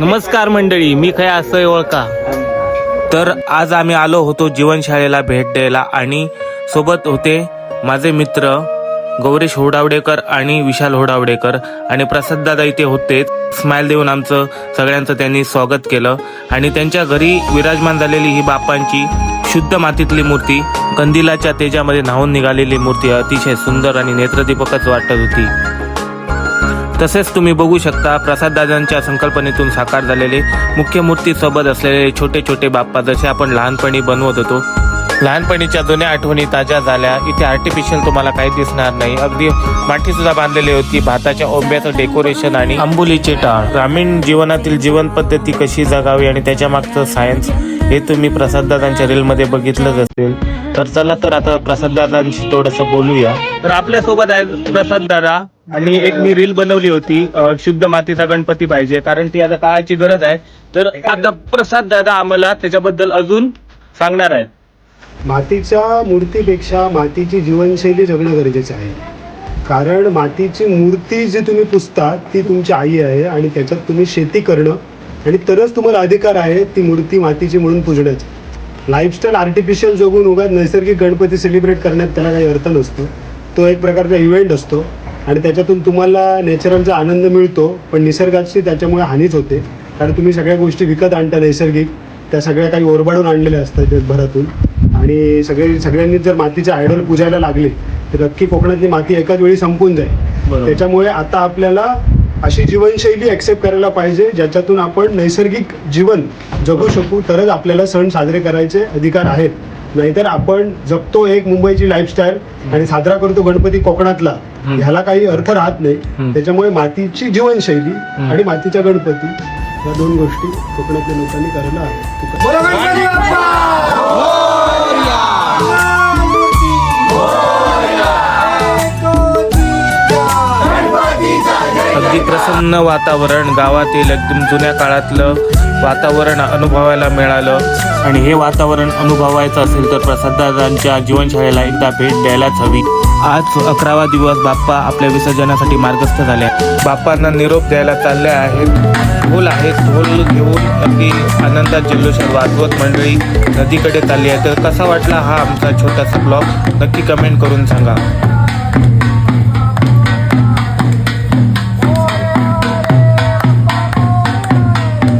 नमस्कार मंडळी मी काय असं ओळखा. तर आज आम्ही आलो होतो जीवनशाळेला भेट द्यायला आणि सोबत होते माझे मित्र गौरीश होडावडेकर आणि विशाल होडावडेकर आणि प्रसाद दादा इथे होते. स्माइल देऊन आमचं सगळ्यांचं त्यांनी स्वागत केलं आणि त्यांच्या घरी विराजमान झालेली ही बापांची शुद्ध मातीतली मूर्ती कंदिलाच्या तेजामध्ये न्हावून निघालेली मूर्ती अतिशय सुंदर आणि नेत्रदीपकच वाटत होती. तसेच तुम्ही बघू शकता प्रसाददादांच्या संकल्पनेतून साकार झालेले मुख्य मूर्तीसोबत असलेले छोटे छोटे बाप्पा जसे आपण लहानपणी बनवत होतो. लहानपणीच्या जुन्या आठवणी ताज्या झाल्या. इथे आर्टिफिशियल तुम्हाला काही दिसणार नाही. अगदी माठी सुद्धा बांधलेली होती. भाताच्या ओंब्याचं डेकोरेशन आणि आंबोलीचे टाळ. ग्रामीण जीवनातील जीवन पद्धती कशी जगावी आणि त्याच्या मागचं सायन्स हे तुम्ही प्रसाददादांच्या रीलमध्ये बघितलंच असेल. तर चला तर आता प्रसाददादांशी थोडंसं बोलूया. तर आपल्यासोबत आहे प्रसाद दादा आणि एक मी रील बनवली होती अ, शुद्ध मातीचा गणपती पाहिजे कारण ती आता काळाची गरज आहे. तर आता प्रसाद दादा आम्हाला त्याच्याबद्दल अजून सांगणार आहेत. मातीच्या मूर्तीपेक्षा मातीची जीवनशैली जगणं गरजेचं आहे. कारण मातीची मूर्ती जी तुम्ही पुजता ती तुमची आई आहे आणि त्याच्यात तुम्ही शेती करणं आणि तरच तुम्हाला अधिकार आहे ती मूर्ती मातीची म्हणून पुजण्याचा. लाईफस्टाईल आर्टिफिशियल जगून उगाच नैसर्गिक गणपती सेलिब्रेट करण्यात त्याला काही अर्थ नसतो. तो एक प्रकारचा इव्हेंट असतो आणि त्याच्यातून तुम्हाला नॅचरलचा आनंद मिळतो पण निसर्गाची त्याच्यामुळे हानीच होते. कारण तुम्ही सगळ्या गोष्टी विकत आणता नैसर्गिक त्या सगळ्या काही ओरबाडून आणलेल्या असतात जगभरातून. आणि सगळे सगळ्यांनी जर मातीचे आयडॉल पूजायला लागले तर अख्खी कोकणातली माती एकाच वेळी संपून जाईल. त्याच्यामुळे आता आपल्याला अशी जीवनशैली ऍक्सेप्ट करायला पाहिजे ज्याच्यातून आपण नैसर्गिक जीवन जगू शकू. तरच आपल्याला सण साजरे करायचे अधिकार आहेत. नाहीतर आपण जगतो एक मुंबईची लाईफस्टाईल आणि साजरा करतो गणपती कोकणातला. ह्याला काही अर्थ राहत नाही. त्याच्यामुळे मातीची जीवनशैली आणि मातीचा गणपती या दोन गोष्टी कोकणातल्या लोकांनी करायला हव्या अगदी प्रसन्न वातावरण गावातील एकदम जुन्या काळातलं वातावरण अनुभवायला मिळालं. आणि हे वातावरण अनुभवायचं असेल तर प्रसाददादांच्या जीवनशाळेला एकदा भेट द्यायलाच हवी. आज अकरावा दिवस बाप्पा आपल्या विसर्जनासाठी मार्गस्थ झाले. बाप्पांना निरोप द्यायला चालले आहेत. ढोल आहेत. ढोल घेऊन अगदी आनंदात जल्लोषात वाजवत मंडळी नदीकडे चालली आहे. तर कसा वाटला हा आमचा छोटासा ब्लॉग? नक्की कमेंट करून सांगा.